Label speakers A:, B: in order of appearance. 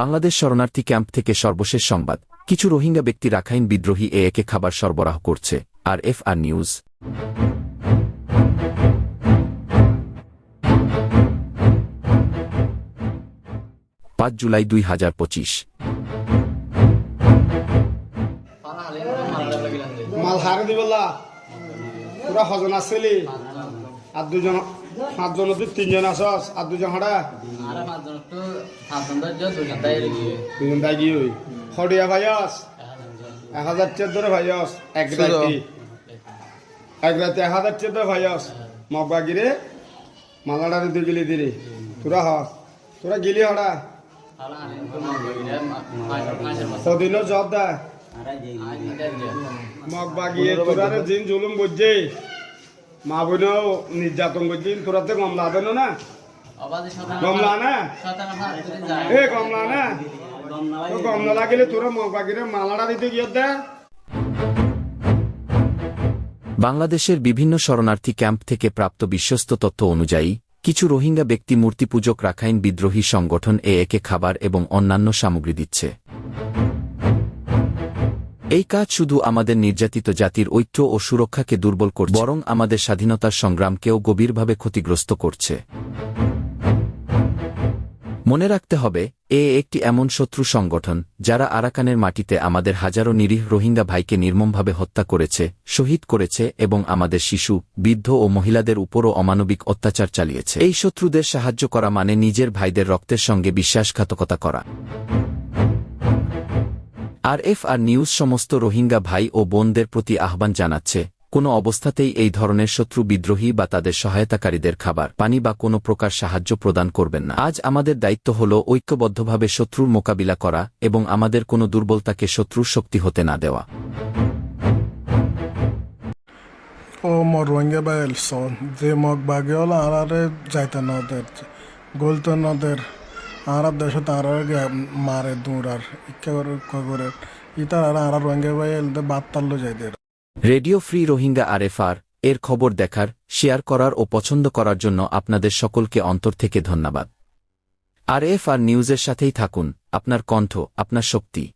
A: বাংলাদেশ শরণার্থী ক্যাম্প থেকে সর্বশেষ সংবাদ। কিছু রোহিঙ্গা ব্যক্তি রাখাইন বিদ্রোহী এ একে খাবার সরবরাহ করছে। আর এফ আর নিউজ। পাঁচ জুলাই দুই হাজার পঁচিশ।
B: মাল দিবলা। পুরা হজন আসছিলি আর দুজন পাঁচজন তুই তিনজন আসস আর দুজন
C: ধৈর্য দুজন তাই
B: কি হই হডিয়া ভাইয়াস? এক হাজার চোদ্দ ভাইয়াস এক রাতি। এক রাতে এক হাজার চোদ্দ ভাইয়াস। মগবা গিরে মালাডা তুই গিলি দিলি। তোরা হ। তোরা গিলি হড়া। জব দা। মগবা গিয়ে তোরা জিন জুলুম বুঝছে মা বোনও নির্যাতন করছি তোরা তো কমলা দেন না। কমলা না এ কমলা না? তো কমলা লাগিলে তোরা মগবা গিরে মালাডা দিতে গিয়ে দা।
A: বাংলাদেশের বিভিন্ন শরণার্থী ক্যাম্প থেকে প্রাপ্ত বিশ্বস্ত তথ্য অনুযায়ী কিছু রোহিঙ্গা ব্যক্তি মূর্তিপূজক রাখাইন বিদ্রোহী সংগঠন এ একে খাবার এবং অন্যান্য সামগ্রী দিচ্ছে। এই কাজ শুধু আমাদের নির্যাতিত জাতির ঐক্য ও সুরক্ষাকে দুর্বল করছে, বরং আমাদের স্বাধীনতার সংগ্রামকেও গভীরভাবে ক্ষতিগ্রস্ত করছে। মনে রাখতে হবে, এ একটি এমন শত্রু সংগঠন, যারা আরাকানের মাটিতে আমাদের হাজারো নিরীহ রোহিঙ্গা ভাইকে নির্মমভাবে হত্যা করেছে, শহীদ করেছে এবং আমাদের শিশু, বৃদ্ধ ও মহিলাদের উপরও অমানবিক অত্যাচার চালিয়েছে। এই শত্রুদের সাহায্য করা মানে নিজের ভাইদের রক্তের সঙ্গে বিশ্বাসঘাতকতা করা। আর এফ আর নিউজ সমস্ত রোহিঙ্গা ভাই ও বোনদের প্রতি আহ্বান জানাচ্ছে, কোনো অবস্থাতেই এই ধরনের শত্রু বিদ্রোহী বা তাদের সহায়তাকারীদের খাবার, পানি বা কোনো প্রকার সাহায্য প্রদান করবেন না। আজ আমাদের দায়িত্ব হল ঐক্যবদ্ধভাবে শত্রুর মোকাবিলা করা এবং আমাদের কোনো দুর্বলতাকে শত্রুর শক্তি হতে না দেওয়া।
D: ও মোর রোহিঙ্গা বাইল সন যে মগ বাগে হলো আরারে যাইতে নদের গলতে নদের আরার দেশ তারা মারে, দৌড়ার, ইচ্ছা করে করে। ইতার আর আরা রোহিঙ্গা বাইল বাত্তাল্লো যাইতে
A: রেডিও ফ্রি রোহিঙ্গা আরএফআর এর খবর দেখার, শেয়ার করার ও পছন্দ করার জন্য আপনাদের সকলকে অন্তর থেকে ধন্যবাদ। আর এফ আর নিউজের সাথেই থাকুন, আপনার কণ্ঠ, আপনার শক্তি।